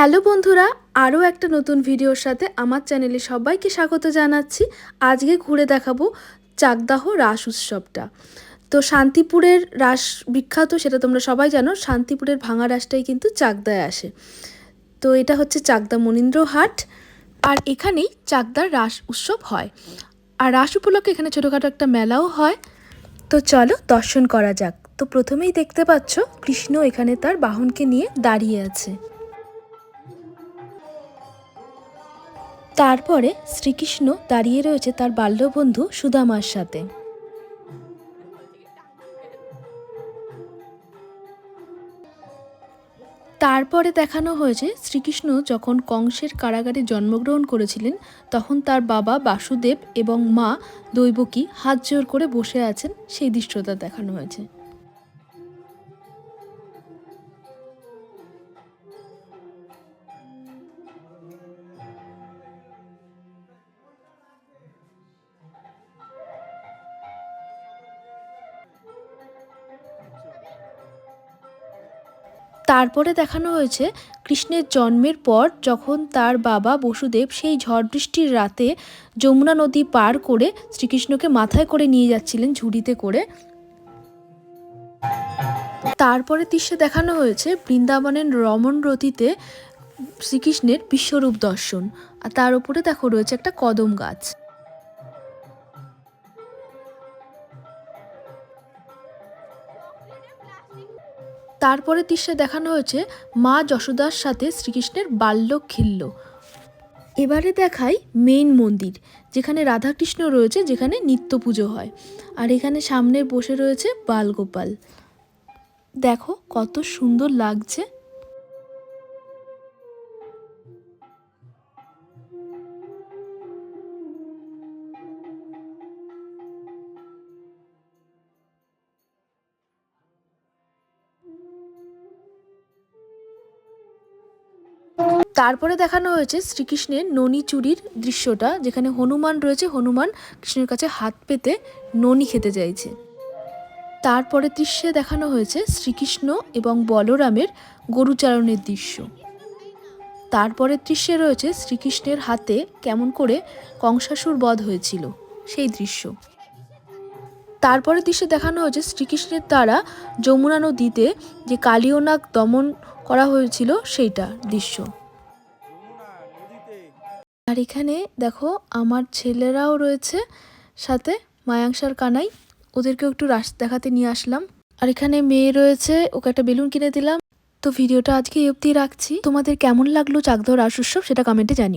Hello বন্ধুরা, আরও একটা নতুন ভিডিওর সাথে আমার চ্যানেলে সবাইকে স্বাগত জানাচ্ছি। আজকে ঘুরে দেখাবো চাকদাহ রাস উৎসবটা। তো শান্তিপুরের রাস বিখ্যাত, সেটা তোমরা সবাই জানো, শান্তিপুরের ভাঙা রাসটাই কিন্তু চাকদায় আসে। তো এটা হচ্ছে চাকদা মনীন্দ্র হাট, আর এখানেই চাকদার রাস উৎসব হয়। আর রাস উপলক্ষে এখানে ছোটোখাটো একটা মেলাও হয়। তো চলো দর্শন করা যাক। তো প্রথমেই দেখতে পাচ্ছ, কৃষ্ণ এখানে তার বাহনকে নিয়ে দাঁড়িয়ে আছে। তারপরে শ্রীকৃষ্ণ দাঁড়িয়ে রয়েছে তার বাল্যবন্ধু সুদামার সাথে। তারপরে দেখানো হয়েছে, শ্রীকৃষ্ণ যখন কংসের কারাগারে জন্মগ্রহণ করেছিলেন, তখন তার বাবা বাসুদেব এবং মা দৈবকী হাত জোর করে বসে আছেন, সেই দৃশ্যটা দেখানো হয়েছে। তারপরে দেখানো হয়েছে কৃষ্ণের জন্মের পর যখন তার বাবা বসুদেব সেই ঝড় বৃষ্টির রাতে যমুনা নদী পার করে শ্রীকৃষ্ণকে মাথায় করে নিয়ে যাচ্ছিলেন ঝুড়িতে করে। তারপরে দৃশ্যে দেখানো হয়েছে বৃন্দাবনের রমণ রতিতে শ্রীকৃষ্ণের বিশ্বরূপ দর্শন। আর তার উপরে দেখো রয়েছে একটা কদম গাছ। তারপরে দৃশ্যে দেখানো হয়েছে মা যশোদার সাথে শ্রীকৃষ্ণের বাল্য খিল্ল। এবারে দেখাই মেইন মন্দির, যেখানে রাধাকৃষ্ণ রয়েছে, যেখানে নিত্য পুজো হয়। আর এখানে সামনে বসে রয়েছে বালগোপাল। দেখো কত সুন্দর লাগছে। তারপরে দেখানো হয়েছে শ্রীকৃষ্ণের ননি চুরির দৃশ্যটা, যেখানে হনুমান রয়েছে। হনুমান কৃষ্ণের কাছে হাত পেতে ননি খেতে চাইছে। তারপরে দৃশ্যে দেখানো হয়েছে শ্রীকৃষ্ণ এবং বলরামের গরুচারণের দৃশ্য। তারপরের দৃশ্যে রয়েছে শ্রীকৃষ্ণের হাতে কেমন করে কংসাসুর বধ হয়েছিল সেই দৃশ্য। তারপরে দৃশ্যে দেখানো হয়েছে শ্রীকৃষ্ণের দ্বারা যমুনা নদীতে যে কালীয়নাগ দমন করা হয়েছিল সেইটা দৃশ্য। আর এখানে দেখো আমার ছেলেরাও রয়েছে সাথে মায়াংসার কানাই। ওদেরকেও একটু রাস দেখাতে নিয়ে আসলাম। আর এখানে মেয়ে রয়েছে, ওকে একটা বেলুন কিনে দিলাম। তো ভিডিওটা আজকে এই অবধি রাখছি। তোমাদের কেমন লাগল চাকধর রাস উৎসব সেটা কমেন্টে জানি